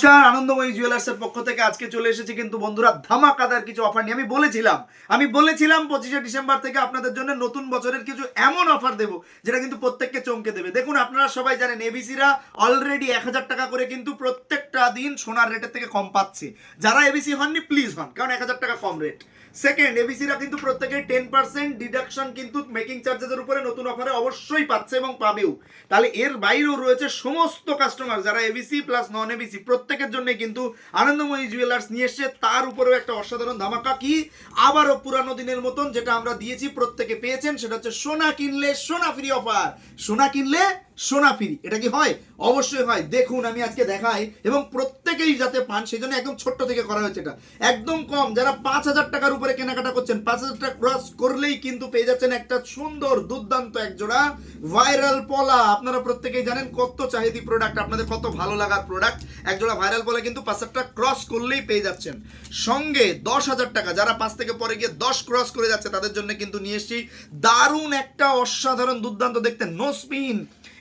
নমস্কার, আনন্দময়ী জুয়েলার্সের পক্ষ থেকে আজকে চলে এসেছি কিন্তু বন্ধুরা ধামাকাদার কিছু অফার নিয়ে। আমি বলেছিলাম আমি বলেছিলাম পঁচিশে ডিসেম্বর থেকে আপনাদের জন্য নতুন বছরের কিছু এমন অফার দেবো, যেটা কিন্তু প্রত্যেককে চমকে দেবে। দেখুন, আপনারা সবাই জানেন এবিসিরা অলরেডি এক হাজার টাকা করে কিন্তু প্রত্যেকটা দিন সোনার রেটের থেকে কম পাচ্ছে। যারা এবিসি হননি প্লিজ হন, কারণ এক হাজার টাকা কম রেট সেকেন্ড এবিসিরা কিন্তু প্রত্যেকে টেন পার্সেন্ট ডিডাকশন কিন্তু মেকিং চার্জেসের উপরে নতুন অফারে অবশ্যই পাচ্ছে এবং পাবেও। তাহলে এর বাইরেও রয়েছে সমস্ত কাস্টমার যারা এবিসি প্লাস নন এবিসি প্রত্যেকের জন্য কিন্তু আনন্দময়ী জুয়েলার্স নিয়ে এসছে। তার উপরেও একটা অসাধারণ ধামাকা কি? আবারও পুরানো দিনের মতন যেটা আমরা দিয়েছি, প্রত্যেকে পেয়েছেন, সেটা হচ্ছে সোনা কিনলে সোনা ফ্রি অফার সোনা কিনলে সোনা ফ্রি এটা কি হয়? অবশ্যই হয়। দেখুন, আমি আজকে দেখাই এবং প্রত্যেকেই যাতে পান সেই জন্য একদম ছোট্ট থেকে করা হয়েছে এটা। একদম কম, যারা পাঁচ হাজার টাকার উপরে কেনাকাটা করছেন, পাঁচ হাজার টাকা ক্রস করলেই কিন্তু পেয়ে যাচ্ছেন একটা সুন্দর, দুর্দান্ত এক জোড়া ভাইরাল পলা। আপনারা প্রত্যেকেই জানেন কত চাহিদি প্রোডাক্ট আপনাদের কত ভালো লাগার প্রোডাক্ট এক জোড়া ভাইরাল পলা কিন্তু হাজার ক্রস করলেই পেয়ে যাচ্ছেন। সঙ্গে দশ হাজার টাকা, যারা পাঁচ থেকে পরে গিয়ে দশ ক্রস করে যাচ্ছে, তাদের জন্য কিন্তু নিয়ে এসেছি দারুণ একটা অসাধারণ দুর্দান্ত দেখতে নো স্পিন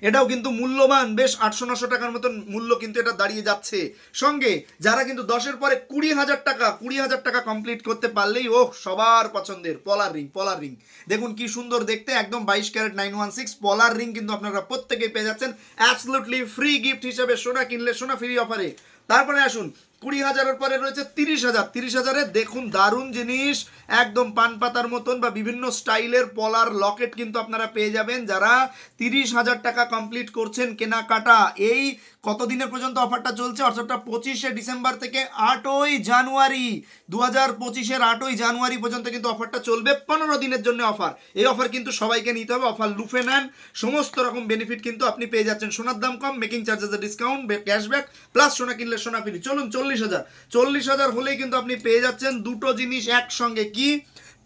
এটাও কিন্তু মূল্যবান, বেশ আটশো নশো টাকার মতন মূল্য কিন্তু এটা দাঁড়িয়ে যাচ্ছে। সঙ্গে যারা কিন্তু দশের পরে কুড়ি হাজার টাকা, কুড়ি হাজার টাকা কমপ্লিট করতে পারলেই ও সবার পছন্দের পলার রিং পলার রিং দেখুন কি সুন্দর দেখতে, একদম বাইশ ক্যারেট নাইন ওয়ান সিক্স পলার রিং কিন্তু আপনারা প্রত্যেকেই পেয়ে যাচ্ছেন। অ্যাবসলুটলি ফ্রি গিফট হিসেবে সোনা কিনলে, সোনা ফ্রি অফারে তারপরে আসুন কুড়ি হাজারের পরে রয়েছে তিরিশ হাজার তিরিশ হাজারে দেখুন দারুণ জিনিস, একদম পান পাতার মতন বা বিভিন্ন স্টাইলের পলার লকেট কিন্তু আপনারা পেয়ে যাবেন যারা তিরিশ হাজার টাকা কমপ্লিট করছেন কেনাকাটা। এই কতদিনের পর্যন্ত অফারটা চলছে? অর্থাৎ পঁচিশে ডিসেম্বর থেকে আটই জানুয়ারি দু হাজার পঁচিশের আটই জানুয়ারি পর্যন্ত কিন্তু অফারটা চলবে, পনেরো দিনের জন্য অফার। এই অফার কিন্তু সবাইকে নিতে হবে, অফার লুফে নেন। সমস্ত রকম বেনিফিট কিন্তু আপনি পেয়ে যাচ্ছেন। সোনার দাম কম মেকিং চার্জেসের ডিসকাউন্ট ক্যাশব্যাক প্লাস সোনা কিনলে সোনা ফ্রি চলুন, চল্লিশ হাজার। চল্লিশ হাজার হলেই কিন্তু আপনি পেয়ে যাচ্ছেন দুটো জিনিস একসঙ্গে। কি?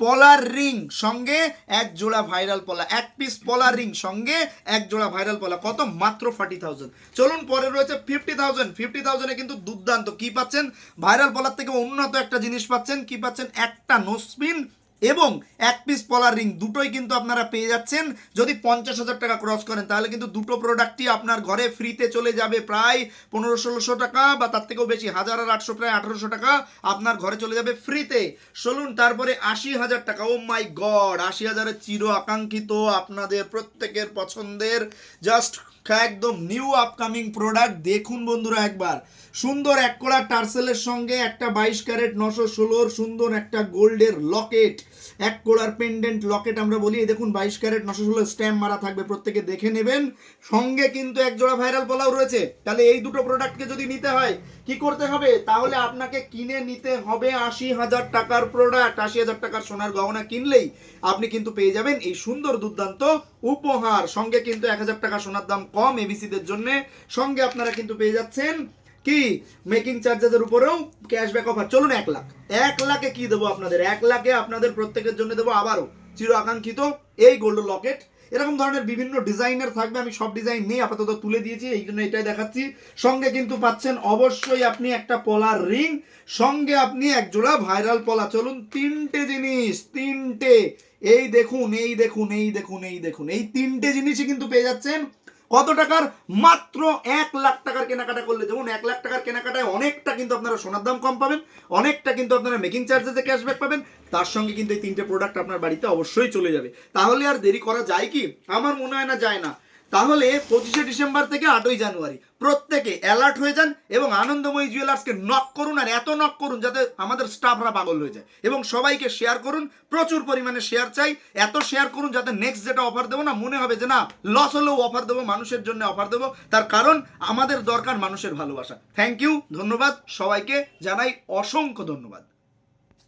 পলার রিং, সঙ্গে এক জোড়া ভাইরাল পলা। এক পিস পলার রিং, সঙ্গে এক জোড়া ভাইরাল পলা। কত? মাত্র ফর্টি থাউজেন্ড চলুন, পরে রয়েছে ফিফটি থাউজেন্ড ফিফটি থাউজেন্ডে কিন্তু দুর্দান্ত। কি পাচ্ছেন? ভাইরাল পলার থেকে উন্নত একটা জিনিস পাচ্ছেন। কি পাচ্ছেন? একটা নোসপিন এবং এক পিস পলার রিং দুটোই কিন্তু আপনারা পেয়ে যাচ্ছেন। যদি পঞ্চাশ হাজার টাকা ক্রস করেন, তাহলে কিন্তু দুটো প্রোডাক্টই আপনার ঘরে ফ্রিতে চলে যাবে প্রায় পনেরো ষোলোশো টাকা বা তার থেকেও বেশি, হাজার আর আটশো, প্রায় আঠারোশো টাকা আপনার ঘরে চলে যাবে ফ্রিতে চলুন তারপরে আশি হাজার টাকা ও মাই গড আশি হাজারের চির আকাঙ্ক্ষিত আপনাদের প্রত্যেকের পছন্দের জাস্ট একদম নিউ আপকামিং প্রোডাক্ট দেখুন বন্ধুরা একবার। সুন্দর এক কোড়া টার্সেলের সঙ্গে একটা বাইশ ক্যারেট নশো ষোলোর সুন্দর একটা গোল্ডের লকেট, এক কোড়ার পেন্ডেন্ট লকেট আমরা বলি। দেখুন, বাইশ ক্যারেট নশো ষোলো স্ট্যাম্প মারা থাকবে, প্রত্যেকে দেখে নেবেন। সঙ্গে কিন্তু এক জোড়া ভাইরাল পোলাও রয়েছে। তাহলে এই দুটো প্রোডাক্টকে যদি নিতে হয়, কি করতে হবে? তাহলে আপনাকে কিনে নিতে হবে আশি হাজার টাকার প্রোডাক্ট আশি হাজার টাকার সোনার গহনা কিনলেই আপনি কিন্তু পেয়ে যাবেন এই সুন্দর দুর্দান্ত উপহার। সঙ্গে কিন্তু এক হাজার টাকা সোনার দাম কম এবিসিদের জন্য। সঙ্গে আপনারা কিন্তু পেয়ে যাচ্ছেন কি? মেকিং চার্জেসের উপরেও ক্যাশব্যাক অফার চলুন এক লাখ। এক লাখে কি দেবো আপনাদের? এক লাখে আপনাদের প্রত্যেকের জন্য দেবো আবারও চির আকাঙ্ক্ষিত এই গোল্ড লকেট এরকম ধরনের বিভিন্ন ডিজাইনের থাকবে। আমি সব ডিজাইন নেই আপাতত তুলে দিয়েছি। এই জন্য এটাই দেখাচ্ছি। সঙ্গে কিন্তু পাচ্ছেন অবশ্যই আপনি একটা পলার রিং সঙ্গে আপনি এক জোড়া ভাইরাল পলা। চলুন, তিনটে জিনিস, তিনটে। এই দেখুন এই দেখুন এই দেখুন এই দেখুন। এই তিনটে জিনিসই কিন্তু পেয়ে যাচ্ছেন। কত টাকার? মাত্র এক লাখ টাকার কেনাকাটা করলে। যেমন এক লাখ টাকার কেনাকাটায় অনেকটা কিন্তু আপনারা সোনার দাম কম পাবেন, অনেকটা কিন্তু আপনারা মেকিং চার্জেসে ক্যাশব্যাক পাবেন। তার সঙ্গে কিন্তু এই তিনটে প্রোডাক্ট আপনার বাড়িতে অবশ্যই চলে যাবে। তাহলে আর দেরি করা যায় কি? আমার মনে হয় না যায় না। তাহলে পঁচিশে ডিসেম্বর থেকে আটই জানুয়ারি। প্রত্যেকে অ্যালার্ট হয়ে যান এবং আনন্দময়ী জুয়েলার্সকে নক করুন আর এত নক করুন যাতে আমাদের স্টাফরা পাগল হয়ে যায়। এবং সবাইকে শেয়ার করুন, প্রচুর পরিমাণে শেয়ার চাই, এত শেয়ার করুন যাতে নেক্সট যেটা অফার দেবো না, মনে হবে যে না লস হলেও অফার দেবো, মানুষের জন্য অফার দেবো। তার কারণ আমাদের দরকার মানুষের ভালোবাসা। থ্যাংক ইউ ধন্যবাদ, সবাইকে জানাই অসংখ্য ধন্যবাদ।